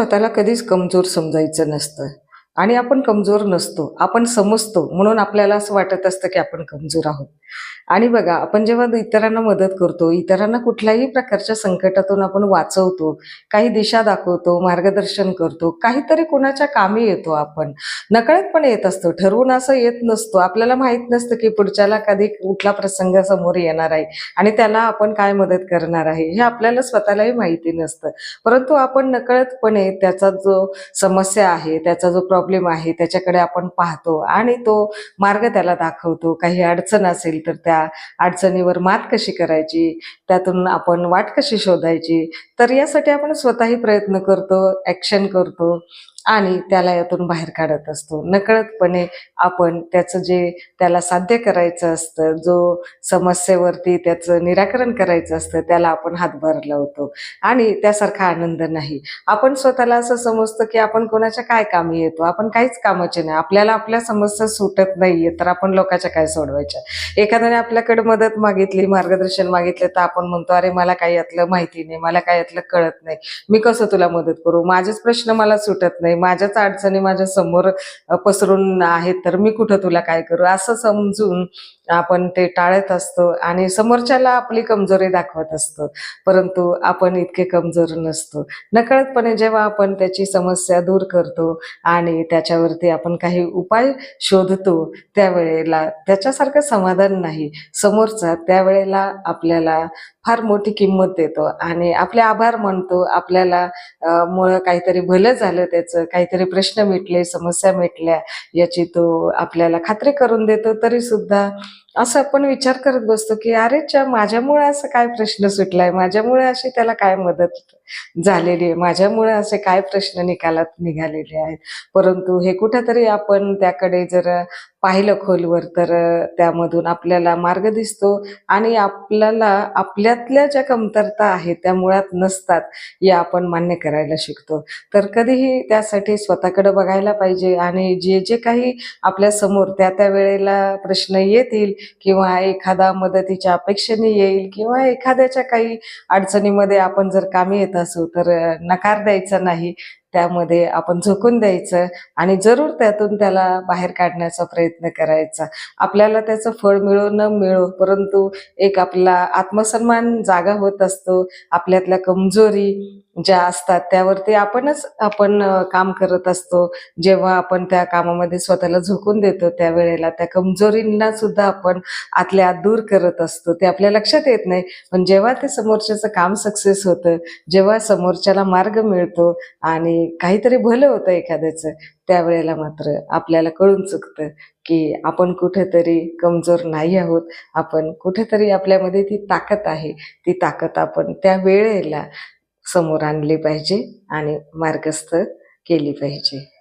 स्वतःला कधीच कमजोर समजायचं नसतं. आणि आपण कमजोर नसतो आपण समजतो म्हणून आपल्याला असं वाटत असतं की आपण कमजोर आहोत. आणि बघा आपण जेव्हा इतरांना मदत करतो इतरांना कुठल्याही प्रकारच्या संकटातून आपण वाचवतो काही दिशा दाखवतो मार्गदर्शन करतो काहीतरी कोणाच्या कामी येतो आपण. नकळतपणे येत असतो ठरवून असं येत नसतो. आपल्याला माहीत नसतं की पुढच्याला कधी कुठला प्रसंग समोर येणार आहे आणि त्याला आपण काय मदत करणार आहे हे आपल्याला स्वतःलाही माहिती नसतं. परंतु आपण नकळतपणे त्याचा जो समस्या आहे त्याचा जो प्रॉब्लेम आहे त्याच्याकडे आपण पाहतो आणि तो मार्ग त्याला दाखवतो. काही अडचण असेल तर त्या अडचणीवर मात कशी करायची? त्यातून आपण वाट कशी शोधायची? तर यासाठी आपण स्वतःही प्रयत्न करतो ॲक्शन करतो. आणि त्याला यातून बाहेर काढत असतो. नकळतपणे आपण त्याचं जे त्याला साध्य करायचं असतं जो समस्येवरती त्याचं निराकरण करायचं असतं त्याला आपण हातभार लावतो. आणि त्यासारखा आनंद नाही. आपण स्वतःला असं समजतो की आपण कोणाच्या काय कामी येतो? आपण काहीच कामाचे नाही. आपल्याला आपल्या समस्या सुटत नाहीये तर आपण लोकांच्या काय सोडवायच्या? एखाद्याने आपल्याकडे मदत मागितली मार्गदर्शन मागितलं तर आपण म्हणतो अरे मला काही यातलं माहिती नाही मला काही यातलं कळत नाही. मी कसं तुला मदत करू? माझेच प्रश्न मला सुटत नाही. माझ्याच अडचणी माझ्यासमोर पसरून आहेत तर मी कुठं तुला काय करू? असं समजून आपण ते टाळत असतो आणि समोरच्याला आपली कमजोरी दाखवत असतो. परंतु आपण इतके कमजोर नसतो. नकळतपणे जेव्हा आपण त्याची समस्या दूर करतो आणि त्याच्यावरती आपण काही उपाय शोधतो त्यावेळेला त्याच्यासारखं समाधान नाही. समोरचा त्यावेळेला आपल्याला फार मोठी किंमत देतो आणि आपले आभार मानतो. आपल्याला मुळं काहीतरी भलं झालं त्याचं काहीतरी प्रश्न मिटले समस्या मिटल्या याची तो आपल्याला खात्री करून देतो तरी सुद्धा असं आपण विचार करत बसतो की अरे माझ्यामुळे असं काय प्रश्न सुटलाय? माझ्यामुळे अशी त्याला काय मदत झालेली आहे? माझ्यामुळे असे काय प्रश्न निकालात निघालेले आहेत? परंतु हे कुठेतरी आपण त्याकडे जर पाहिलं खोलवर तर त्यामधून आपल्याला मार्ग दिसतो आणि आपल्याला आपल्यातल्या ज्या कमतरता आहेत त्या मुळात नसतात या आपण मान्य करायला शिकतो. तर कधीही त्यासाठी स्वतःकडे बघायला पाहिजे आणि जे जे काही आपल्यासमोर त्या त्या वेळेला प्रश्न येतील किंवा एखादा मदतीच्या अपेक्षेने येईल किंवा एखाद्याच्या काही अडचणीमध्ये आपण जर कामी येत असू तर नकार द्यायचा नाही. त्यामध्ये आपण झोकून द्यायचं आणि जरूर त्यातून त्याला बाहेर काढण्याचा प्रयत्न करायचा. आपल्याला त्याचं फळ मिळो न मिळो परंतु एक आपला आत्मसन्मान जागा होत असतो. आपल्यातल्या कमजोरी ज्या असतात त्यावरती आपणच आपण काम करत असतो. जेव्हा आपण त्या कामामध्ये स्वतःला झोकून देतो त्यावेळेला त्या कमजोरींना सुद्धा आपण आतल्या आत दूर करत असतो. ते आपल्या लक्षात येत नाही. पण जेव्हा ते समोरच्याचं काम सक्सेस होतं जेव्हा समोरच्याला मार्ग मिळतो आणि आणि काहीतरी भलं होतं एखाद्याचं त्यावेळेला मात्र आपल्याला कळून चुकतं की आपण कुठेतरी कमजोर नाही आहोत. आपण कुठेतरी आपल्यामध्ये ती ताकद आहे. ती ताकद आपण त्या वेळेला समोर आणली पाहिजे आणि मार्गस्थ केली पाहिजे.